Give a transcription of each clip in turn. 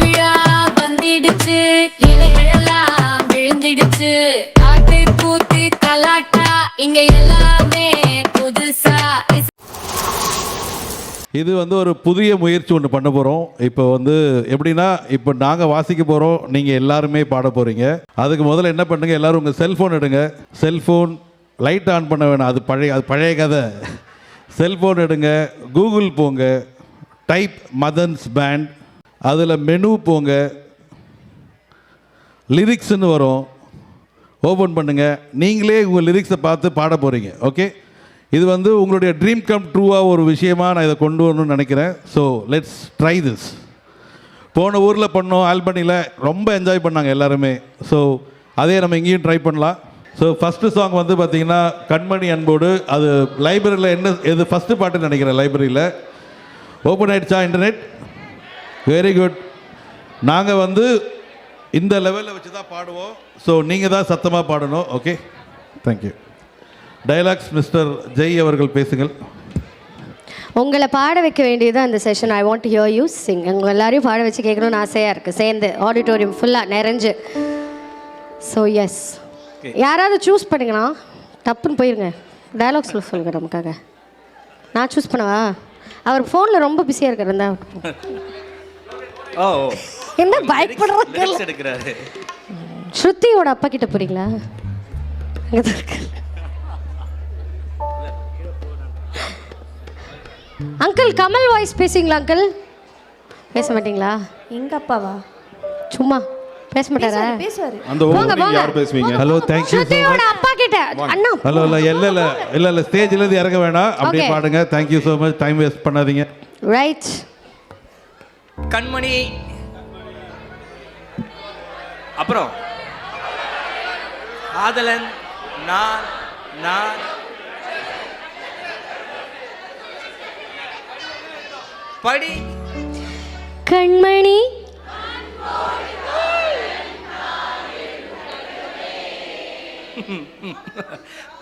விழா வந்திடுச்சு விழுந்திடுச்சு. கூத்து கலாட்டா இங்க எல்லாமே புதுசா. இது வந்து ஒரு புதிய முயற்சி ஒன்று பண்ண போகிறோம் இப்போ வந்து எப்படின்னா இப்போ நாங்கள் வாசிக்க போகிறோம் நீங்கள் எல்லாருமே பாட போகிறீங்க அதுக்கு முதல்ல என்ன பண்ணுங்கள் எல்லாரும் உங்கள் செல்ஃபோன் எடுங்க. செல்ஃபோன் லைட் ஆன் பண்ண வேணாம். அது பழைய அது பழைய கதை. செல்ஃபோன் எடுங்க கூகுள் போங்க டைப் மதன்ஸ் பேண்ட் அதில் மெனு போங்க லிரிக்ஸ்னு வரும். ஓப்பன் பண்ணுங்கள் நீங்களே உங்கள் லிரிக்ஸை பார்த்து பாட போகிறீங்க ஓகே? இது வந்து உங்களுடைய ட்ரீம் கம் ட்ரூவாக ஒரு விஷயமாக நான் இதை கொண்டு வரணும்னு நினைக்கிறேன். ஸோ லெட்ஸ் ட்ரை திஸ் போன ஊரில் பண்ணோம் ஆல்பனியில் ரொம்ப என்ஜாய் பண்ணாங்க எல்லாருமே. ஸோ அதே நம்ம இங்கேயும் ட்ரை பண்ணலாம். ஸோ ஃபஸ்ட்டு சாங் வந்து பார்த்தீங்கன்னா கண்மணி அன்போடு. அது லைப்ரரியில் என்ன எது ஃபஸ்ட்டு பாட்டுன்னு நினைக்கிறேன் லைப்ரரியில் ஓப்பன் ஆயிடுச்சா இன்டர்நெட் வெரி குட் நாங்கள் வந்து இந்த லெவலில் வச்சு தான் பாடுவோம். ஸோ நீங்கள் தான் சத்தமாக பாடணும் okay thank you dialogues mister Jai அவர்கள் பேசுங்கள். உங்களை பாட வைக்க வேண்டியது அந்த session I want hear you sing உங்கள் எல்லாரையும் பாட வச்சு கேட்கணும்னு ஆசையாக இருக்குது சேர்ந்து ஆடிட்டோரியம் ஃபுல்லாக நிறைஞ்சு. ஸோ எஸ் யாராவது சூஸ் பண்ணிங்கன்னா டப்புன்னு போயிருங்க. டயலாக்ஸில் சொல்லுங்க நமக்காக. நான் சூஸ் பண்ணவா? அவர் ஃபோனில் ரொம்ப பிஸியாக இருக்கார். இருந்தா ஓ என்ன பயப்படுறது எடுக்கிறாரு. ஸ்ருதியோட அப்பா கிட்ட போறீங்களா? அங்கிள் கமல் வாய்ஸ் பேசுவீங்களா அங்கிள் பேச மாட்டீங்களா? எங்க அப்பாவா? சும்மா. பேச மாட்டாரா? பேசுவாரு அந்த போங்க, போங்க. யார் பேசுவீங்க? ஹலோ ஸோ ஸ்ருதியோட மச் அப்பா கிட்ட. அண்ணா ஹலோ இல்லை இல்லை இல்லை இல்லை இல்லை ஸ்டேஜ்லேருந்து இறங்க வேணாம். அப்படியே Okay. பாடுங்க. Thank you so much time waste பண்ணாதீங்க. ரைட் கண்மணி. அப்புறம். ஆதலன் நான் நான். படி. கண்மணி.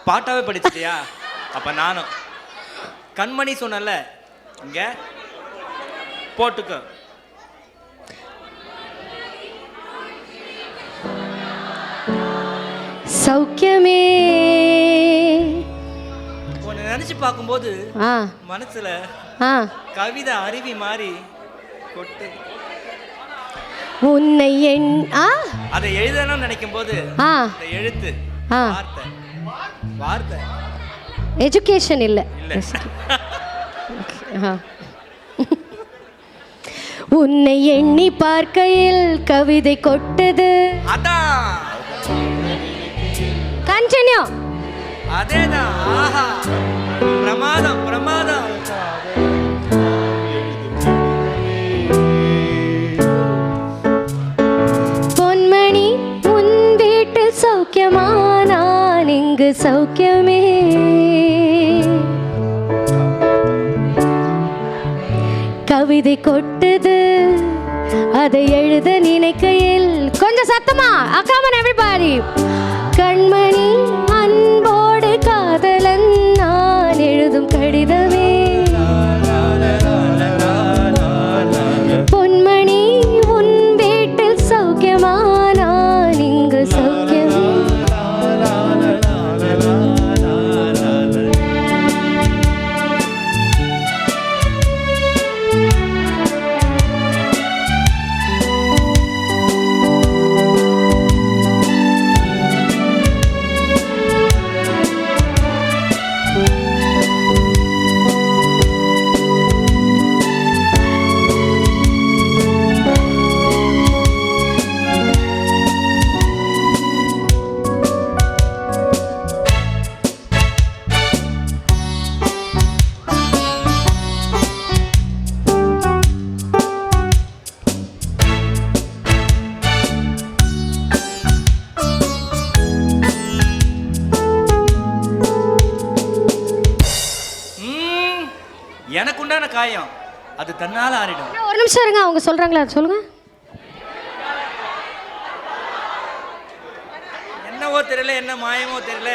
பாட்டாவே படிச்சிட்டியா? அப்ப நானும். கண்மணி சொன்னல இங்க. போட்டுக்கோ. சௌக்கியமே. உன்னை நினைச்சு பார்க்கும்போது மனசுல கவிதை அருவி மாதிரி கொட்டு. உன்னை ஆ? அதை எழுதணும்னு நினைக்கும் போது எழுத்து. ஆ. வார்த்தை. எஜுகேஷன் இல்லை. உன்னை எண்ணி பார்க்கையில் கவிதை கொட்டது. கண்டினியூ அதேதான். பிரமாதம் பிரமாதம். சௌக்கியமே. கவிதை கொட்டுது அதை எழுத நினைக்கையில். கொஞ்சம் சத்தமா அக்காமன் எவ்ரிபாடி கண்மணி உண்டான காயம் அது தன்னால ஆறிடும். ஒரு நிமிஷம் இருங்க அவங்க சொல்றாங்களா? சொல்லுங்க. என்னவோ தெரியல என்ன மாயமோ தெரியல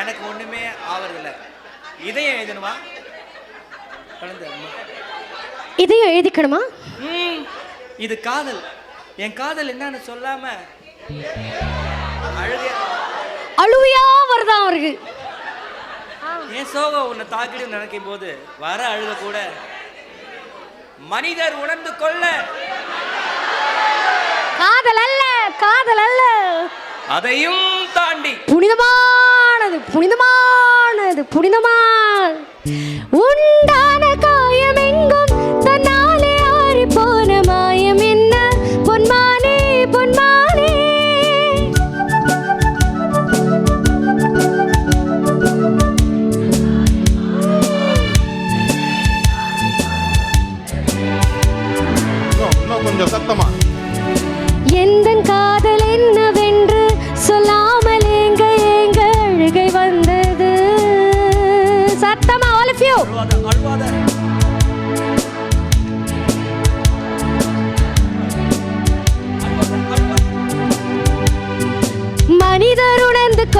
எனக்கு ஒண்ணுமே ஆவறதில்ல. இதயம் எழுதணுமா? குழந்தை இதயம் எழுதிக்கணுமா? இது காதல். என் காதல் என்னன்னு சொல்லாம அழுகையா அழுவையா வருதான் அவருக்கு? என் உன்னை தாக்கிடும் நினைக்கும் போது வர அழுக கூட மனிதர் உணர்ந்து கொள்ள. காதல் அல்ல காதல் அல்ல அதையும் தாண்டி. புனிதமானது புனிதமானது புனிதமான உன்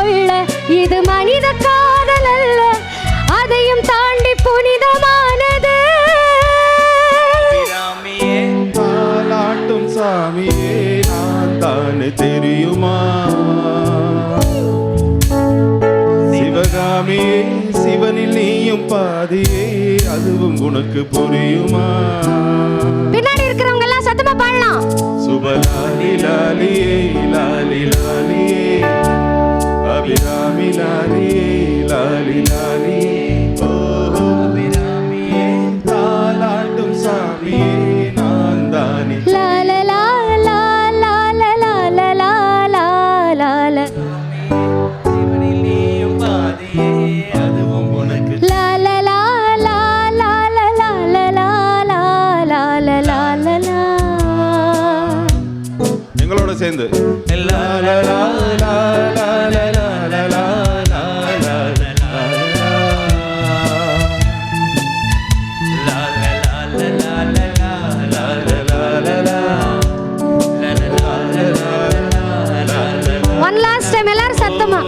சொல்ல இது மனித காதல் அல்ல. அதையும் தாண்டி புனிதமானது. பாலாட்டும் சாமியே நான் தானே தெரியுமா? சிவகாமியே சிவனில் நீயும் பாதியே அதுவும் உனக்கு புரியுமா? பின்னாடி இருக்கிறவங்க எல்லாம் சத்தமா பாடலாம். சுபலாலி லாலியே லா ஒன் லாஸ்ட் டைம் எல்லாரும் சத்தமா?